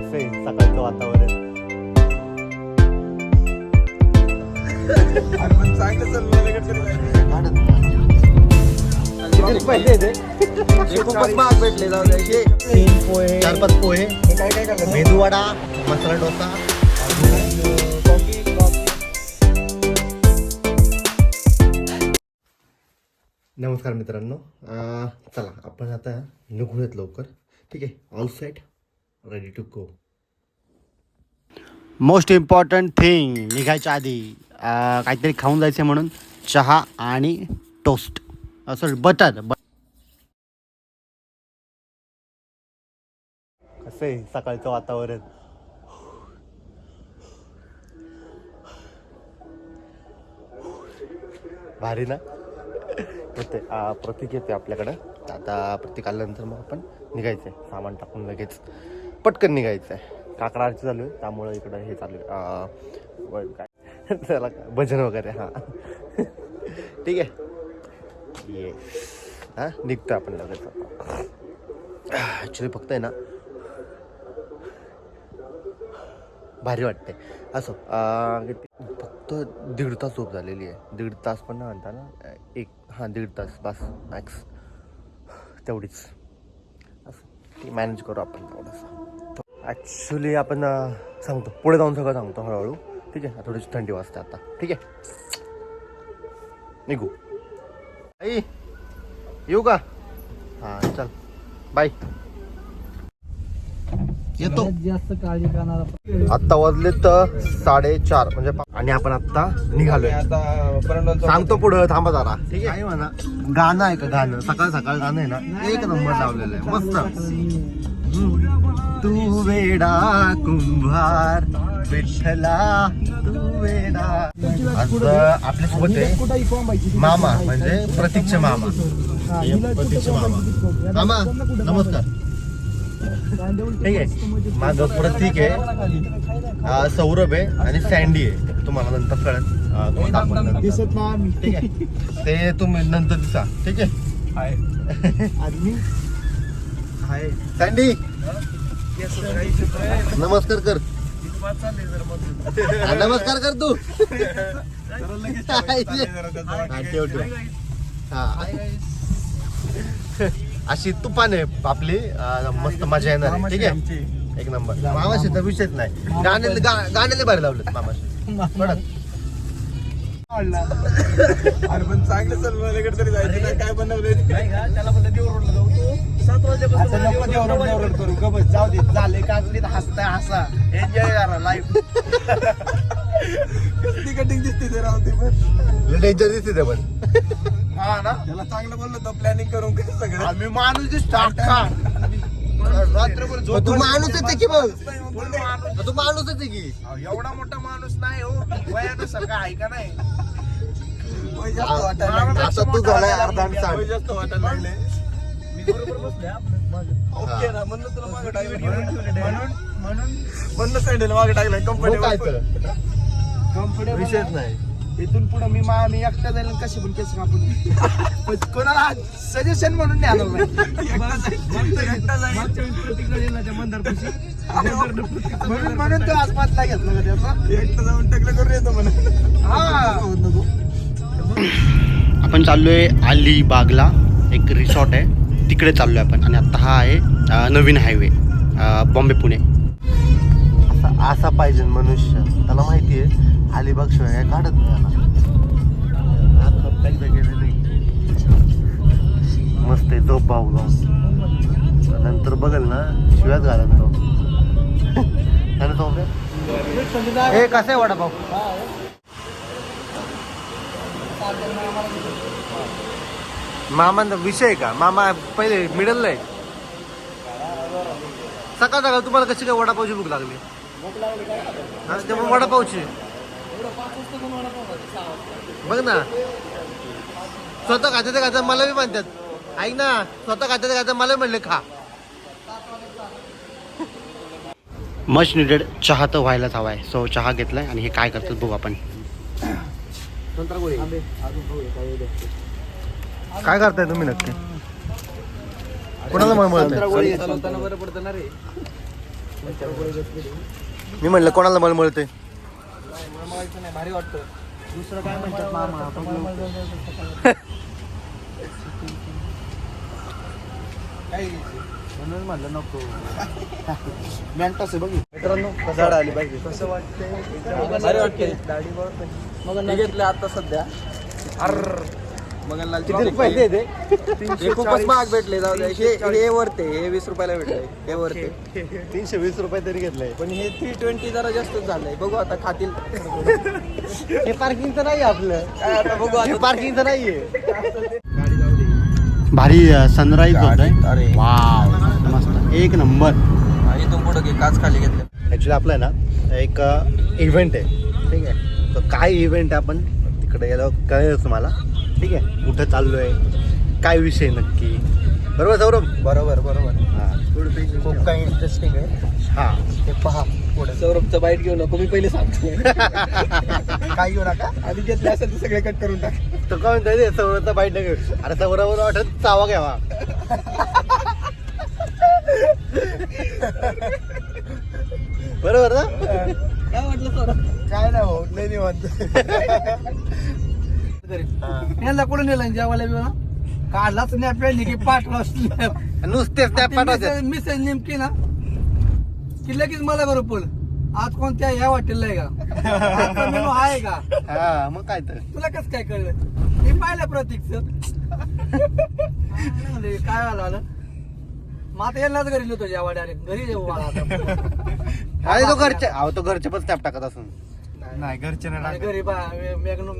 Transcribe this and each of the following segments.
कसं आहे सकाळचं वातावरण चांगलं चाललं पैसे भेटले जाऊ द्या तीन पोहे चार पाच पोहे काय काय वडा मसाला डोसा नमस्कार मित्रांनो. चला आपण आता निघूयात लवकर. ठीक आहे? All set ready to go most important thing निघायच्या आधी काहीतरी खाऊन जायचं म्हणून चहा आणि टोस्ट सॉरी बटर. कसं आहे सकाळचं वातावरण? भारी ना? येते. आ, प्रतीक येते आपल्याकडं. आता प्रतीक आल्यानंतर मग आपण निघायचं आहे सामान टाकून लगेच. पटकन निघायचं आहे काकडा आरती चालू आहे त्यामुळं इकडं हे चालू आहे. काय? त्याला भजन वगैरे हां. ठीक आहे. ये हां निघतो आपण लगेच. ॲक्च्युली फक्त आहे ना भारी वाटते असो फक्त दीड तास झोप झालेली आहे. दीड तास पण ना म्हणता ना एक हां दीड तास बस मॅक्स तेवढीच. ती मॅनेज करू आपण थोडंसं. ॲक्च्युली आपण सांगतो पुढे जाऊन सगळं सांगतो हळूहळू. ठीक आहे? थोडीशी थंडी वाजते आता. ठीक आहे? निघू. आई! येऊ का? हां चल. बाय येतो. जास्त काळजी करणार आत्ता वाजले तर साडेचार. म्हणजे आणि आपण आत्ता निघालोय. सांगतो पुढं थांबा जरा. ठीक आहे. म्हणा? गाणं आहे का गाणं? सकाळ सकाळ गाणं आहे ना एक नंबर लावलेलं आहे. मस्त. तू वेडा कुंभार विठ्ठला तू वेडा. आज आपल्यासोबत आहे मामा म्हणजे प्रतीकचे मामा. हे प्रतीकचे मामा. मामा नमस्कार. ठीक आहे माझं प्रतीक आहे. हा, सौरभ आहे आणि सँडी आहे. तुम्हाला नंतर कळत. दिसत ना ठीक आहे. ते तुम्ही नंतर दिसा. ठीक आहे? हाय. आदमी? हाय. सँडी नमस्कार कर. नमस्कार कर तू. हा अशी तुफान आहे आपली अं, मस्त मजा येणार आहे. ठीक आहे? एक नंबर. मामाशी तर विषयच नाही. गाणे गा- गाण्याला भारी लावलेत मामाशी. कडक. अरे पण चांगलं माझ्याकडे तरी जायचं नाही. काय बनवलं त्याला म्हणलं देव रोडला जाऊ तू. सात वाजेपासून करू. गबस जाऊ दे. झाले हसताय हसा. एन्जॉय करा लाईफ किती कटिंग दिसते ते पण डेंजर दिसते ते पण. हा ना? त्याला चांगलं बोललो तो प्लॅनिंग करून काय सगळं. आम्ही माणूस दिसतो अख्खा रात्रभर मग तू माणूस येते की माणूस मग तू माणूस येते की? अहो, एवढा मोठा माणूस नाही हो. वयानुसार काय आहे का नाही? वय जास्त वाटायला लागलं. आता तू झालाय अर्धा आणि साठ. वय जास्त वाटायला लागले ओके ना म्हणून तुला मागे टाकलं. म्हणून म्हणून म्हणून सँडल मागे टाकलाय. मग काय तर? कंपनी विषयच नाही. इथून पुढे मी मा मी एकटा जाईल आणि कशी पण केस कापून पण कोणाला सजेशन म्हणून नाही आलं म्हणून म्हणून तो आज पाचला घेतला का त्याचा? एकटा जाऊन टाकलं करून येतो म्हणून हा. नको आपण चाललोय अलिबागला एक रिसॉर्ट आहे. तिकडे चाललोय आपण. आणि आता हा आहे नवीन हायवे बॉम्बे पुणे. असा असा पाहिजे मनुष्य. त्याला माहिती आहे अलिबाग शिवाय काय काढत नाही मस्त आहे झोप भाऊ नंतर बघल ना शिव्याच घालत तो. है तो हे कसं आहे वडापाव? मामांचा विषय आहे का? मामा पहिले मिडल आहे. सकाळ सकाळ तुम्हाला कशी काय वडापावची भूक लागली? वडापावची बघ ना. स्वतः खाते ते खाते मला बी म्हणतात. ऐक ना स्वतः खाते ते खाते मला म्हणले खा. मच निडेड चहा तर व्हायलाच हवा आहे सो चहा घेतलाय आणि हे काय करतात बघू आपण. काय करताय तुम्ही नक्की? कोणाला मळमळत चालवताना बरं पडतं ना रे. मी म्हणलं कोणाला मळमळते नाही भारी वाटतं. दुसरं काय म्हणतात मामा काय म्हणून म्हणलं नको. मॅन्टॉस आहे बघ. मित्रांनो झाड आली पाहिजे. कसं वाटतंय? भारी वाटतंय. मग घेतलं आता सध्या. अर मगनलाल किती रुपये ते? हे खूपच महाग भेटले जाऊ द्या हे हे वरते हे वीस रुपयाला भेटले. हे वरते तीनशे वीस रुपये तरी घेतलंय पण हे थ्री ट्वेंटी जरा जास्तच झालंय. बघू आता खातील. हे पार्किंगचं नाही आपलं. काय आता बघू हे आता पार्किंगचं नाहीये. गाडी जाऊ दे भारी सनराईज. अरे. वाव मस्त. एक नंबर. इथून पुढे घे काच खाली घेतलं. ॲक्च्युली आपलं आहे ना एक इव्हेंट आहे. ठीक आहे. तर काय इव्हेंट आहे आपण? तिकडे गेल्यावर कळेल तुम्हाला. ठीक आहे? कुठं चाललोय? काय विषय नक्की? बरोबर सौरभ? बरोबर बरोबर. हां. खूप काही इंटरेस्टिंग आहे. हां. ते पहा पुढे. सौरभचं बाईट घेऊ नको मी पहिले सांगतो काय घेऊ नका. आधी घेतले असेल तर सगळे कट करून टाक. तो काय म्हणतोय ते? सौरभचा बाईट नाही घेऊ. अरे सौरभवर वाटत चावा घ्यावा. बरोबर ना? काय वाटलं सौरभ? काय नाही भाऊ लय निवांत यांना कुठं नेलं जेवायला बिवायला? काढलाच नाही आपल्याला की पाठवा नुसतेच त्या मिसेज नेमकी ना की लगेच मला बरोबर आज कोणत्या ह्या हॉटेलला आहे का? मेनू आहे का? हा मग काय तर. तुला कसं काय कळलं? मी पाहिलं प्रतीकच. काय आलं आता यांनाच घरी नेतो जेव्हा डायरेक्ट घरी आता. अरे तो घरचे अहो तो घरचे पण स्टॅप टाकत असून. नाही घरचे आणि घरी बा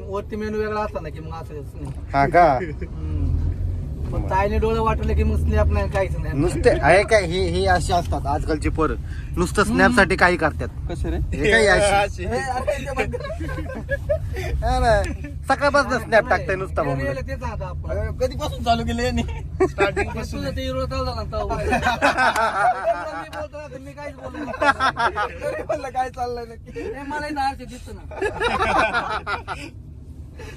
वरती मेनू वेगळा असता ना की मग असं नाही. हा का? हम्म. पण ताईने डोळे वाटले की मग स्लॅप नाही काहीच नाही. नुसते आहे काय ही ही अशी असतात आजकालची पोरं. नुसतं स्नॅपसाठी काही करतात. कसे रे? हे काही अशी? हे, अरे, ते बघ. हा ना. सकाळपासून स्नॅप टाकताय नुसता ते म्हणून real तेच आता आपण. कधीपासून चालू केले यांनी? स्टार्टिंगपासून. तुझं ते hero चालू झाला ना तेव्हा. मी बोलतो ना, काहीच. तरी म्हणलं काय चाललंय नक्की हे मला इथं आरसे दिसतं ना.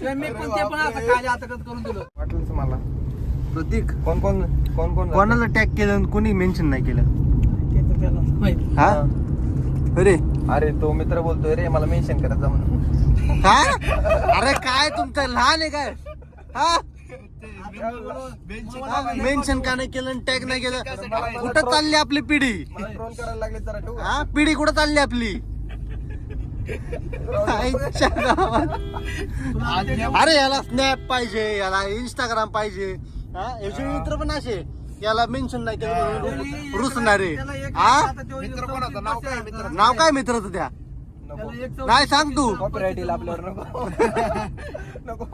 ते मी पण ते पण असं खाली आता करून दिलं. वाटलंच मला. प्रतीक. कोण कोण कोण कोण कोणाला टॅग केलं आणि कोणी मेन्शन नाही केलं? ते तर त्याला माहिती हा? अरे. अरे तो मित्र बोलतोय रे मला मेन्शन करत जा म्हणून. हा? अरे काय तुमचं? लहान आहे काय? हा? मेन्शन का नाही केलं टॅग नाही केलं? कुठं चालली आपली पिढी? मला ट्रोल करायला लागले जरा ठेवू का? हा? पिढी कुठं चालली आपली? आईच्या गावात. अरे याला स्नॅप पाहिजे याला इंस्टाग्राम पाहिजे. हा याचे मित्र पण असे. याला मेन्शन नाही केलं रुसणारे हा? मित्र कोणाचं? नाव काय मित्र? नाव काय मित्राचं त्या? नाही सांग तू. कॉपीराईट येईल आपल्यावर नको. नको.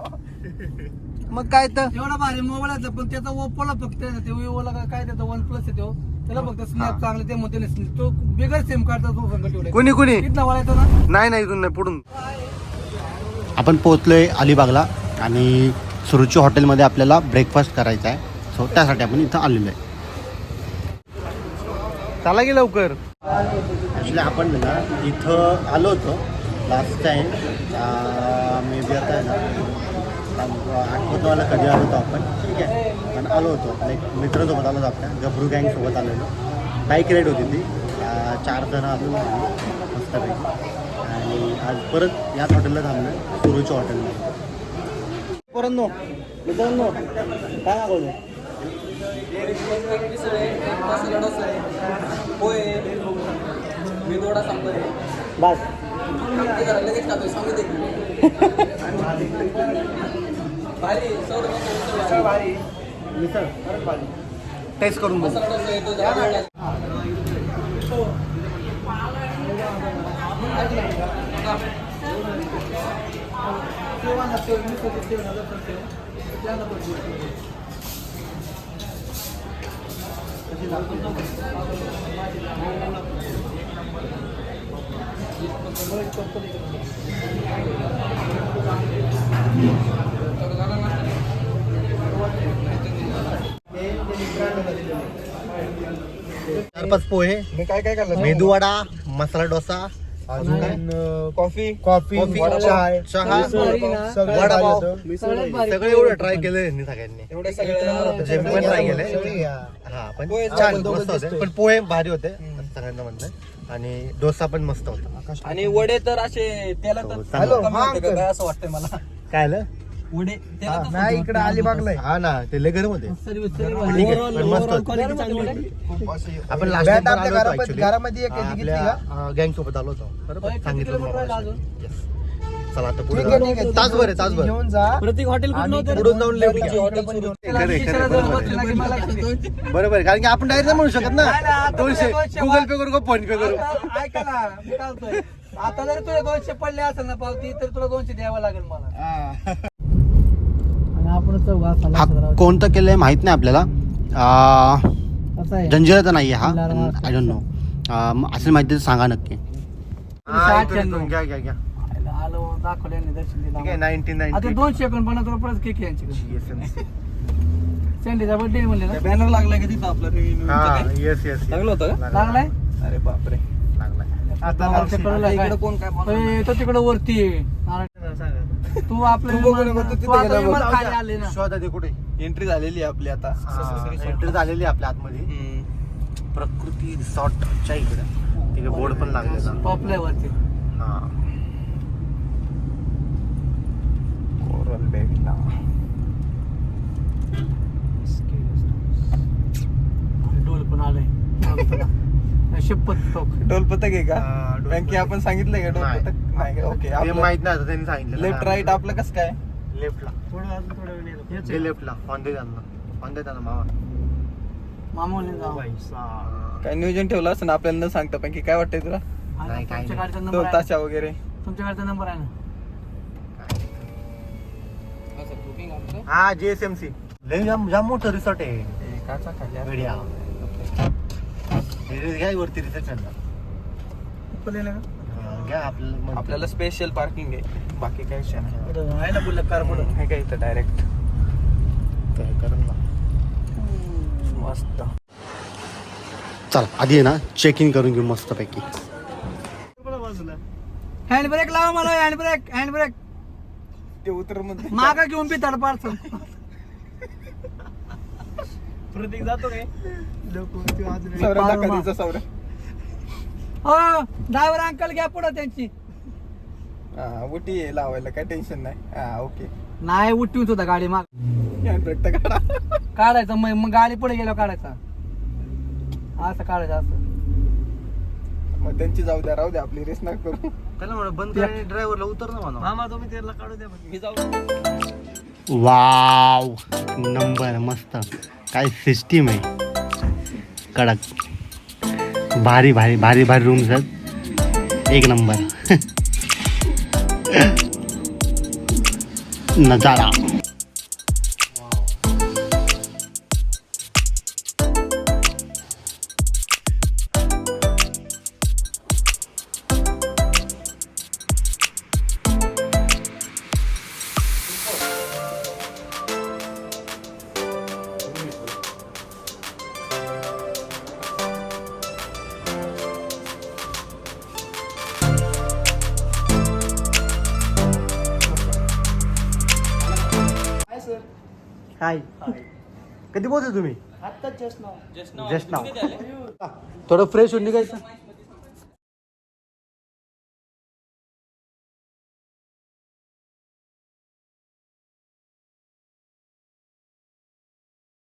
मग काय तर? एवढा भारी मोबाईल आहे पण त्याचा ओप्पोला फक्त आहे ना, ते विवोला काय- त्याचा वन प्लस आहे तो. त्याला फक्त स्नॅप चांगले ते म्हणते नाही. तो बिगर सिम कार्डचा तो कुणी कुणी? वळायचं ना? नाही नाही इथून नाही पुढून. आपण पोहोचलोय अलिबागला आणि सुरुची हॉटेलमध्ये आपल्याला ब्रेकफास्ट करायचा आहे. सो त्यासाठी आपण इथं आलेलो आहे. चला की लवकर. ॲक्च्युली आपण ना इथं आलो होतो. लास्ट टाईम मे बी आता आहे ना आठवत मला कधी आलो होतो आपण. ठीक आहे. पण आलो होतो. लाईक मित्रासोबत आलो होतो आपल्या. गभरू गँगसोबत आलेलो. बाईक राईड होती ती. चार जण आलो मस्तपैकी. आणि आज परत याच हॉटेलला थांबलो सुरूच्या हॉटेलमध्ये. परत मित्रांनो काय मागवलं? मसाला आहे आहे बस. सांगू दे भारी टेस्ट करून बघ. मसाला डोसा येतो जरा वेळ लागतो. चार पाच पोहे मी काय काय खाल्लं मेदूवडा मसाला डोसा अजून काय? कॉफी. कॉफी वडापाव, चहा. वडापाव. सगळे एवढं ट्राय केलंय यांनी सगळ्यांनी. एवढे सगळे जे मी पण ट्राय केलंय. हा पण पोहे छान दोघं मस्त होते. दिसतोय. पण पोहे भारी होते सगळ्यांना म्हणलंय आणि डोसा पण मस्त होता. आणि वडे तर असे त्याला हो, तर चांगलं. कमी होते का? काय असं वाटतंय मला. काय आलं? नाही इकडे अलिबागला आहे. हा ना ते लय गरम होते सर्विस ठीक आहे, पण मस्त होतं. quality चांगली होती. आपण लास्ट बॅट घरामध्ये- एक आहे, ती घेतली का? आपल्या गँग सोबत आलो होतो बरोबर किती सांगितलं किलोमीटर राहिलं अजून? Yes. चला आता ठीक आहे, ठीक आहे. पुढे तासभर आहे तासभर घेऊन जा प्रतीक हॉटेल कुठलं होतं रे? पुढून जाऊन लेफ्ट घ्या. बरोबर. आहे, कारण की आपण डायरेक्ट नाही म्हणू शकत ना नाही, नाही, आता दोनशे गुगल पे करू का फोन पे करू आता ऐका ना मी काय म्हणतोय, आता जरी तुला दोनशे पडले असेल ना पावती तर तुला दोनशे द्यावं लागेल मला हा कोणतं केलंय माहीत नाही आपल्याला. आ, कसं आहे. जंजिरा तर नाही हा. आय डोंट नो असेल माहिती तर सांगा नक्की. दोनशे एकोणपन्नास रुपयाच केक यांची सँडीचा बर्थडे म्हणले ना? बॅनर लागला का तिथं आपलं ते हा काय? येस येस लागलं होतं का? लागलाय? अरे बापरे. आता कोण काय तो तिकडे वरती. तू आपलं तू बघू विमान- नको, तू तिथे तू आता गेला विमान बघ. खाली आले ना. शोधा ते कुठे? एंट्री झालेली आहे आपली आता. एंट्री झालेली आहे आपल्या आतमध्ये. हम्म. प्रकृती रिसॉर्टच्या इकडे. तिकडे बोर्ड पण लागलेला. टॉपला आहे वरती हा कोरल बेगला डोल पण डोल पथक आहे का? हा, डोल कारण की पथक. आपण सांगितलंय का डोल नाही. पथक? नाही का ओके ते माहीत नाही आता त्यांनी सांगितलं. लेफ्ट राईट आपलं कसं काय? लेफ्टला. ते लेफ्टला. ऑन दे त्यांना. ऑन दे त्यांना मामा. जाऊ काय नियोजन ठेवलं असं ना? आपल्याला न सांगता पण की काय वाटतंय तुला? नाही, काही तुमच्या नाही. गाडीचा नंबर दोन आहे ताशा वगैरे. ना? तुमच्या गाडीचा नंबर आहे ना? हा जीएसएमसी लय जाम जाम मोठं रिसॉर्ट आहे. गड्या हे घ्या वरती रिसेप्शनला घ्या आपल्याला मग- आपल्याला स्पेशल पार्किंग आहे. बाकी काय विषय नाही. आहे ना बुल्लक कार पुढं हे काय इथं डायरेक्ट काय करेल ना. मस्त. चला आधी आहे ना चेक इन करून घेऊ मस्तपैकी. हँड ब्रेक लावा मला हँड ब्रेक हँड ब्रेक ते उतरमध्ये मागा घेऊन बी तडपाडचं. प्रतीक जातो काय? सौरभ सौरभ. हो ड्रायव्हर अंकल घ्या पुढं त्यांची. हा उटी आहे लावायला काय टेन्शन नाही. हा ओके नाही उठवून सुद्धा गाडी माग. हँडब्रेक तर काढा. काढायचं मग मग गाडी पुढे गेल्यावर काढायचा. असं काढायचं असं. मग त्यांची जाऊ द्या राहू द्या आपली रेस नका करू. त्याला म्हणा बंद कर ड्रायव्हरला उतर ना म्हणा. मामा तुम्ही त्याला काढू द्या मी जाऊ. वाव नंबर मस्त. काय सिस्टीम आहे. कडक। भारी भारी भारी भारी रूम्स आहेत एक नंबर नजारा। हाय कधी पोहोचले तुम्ही? Just just now. थोडं फ्रेश होऊन निघायचं.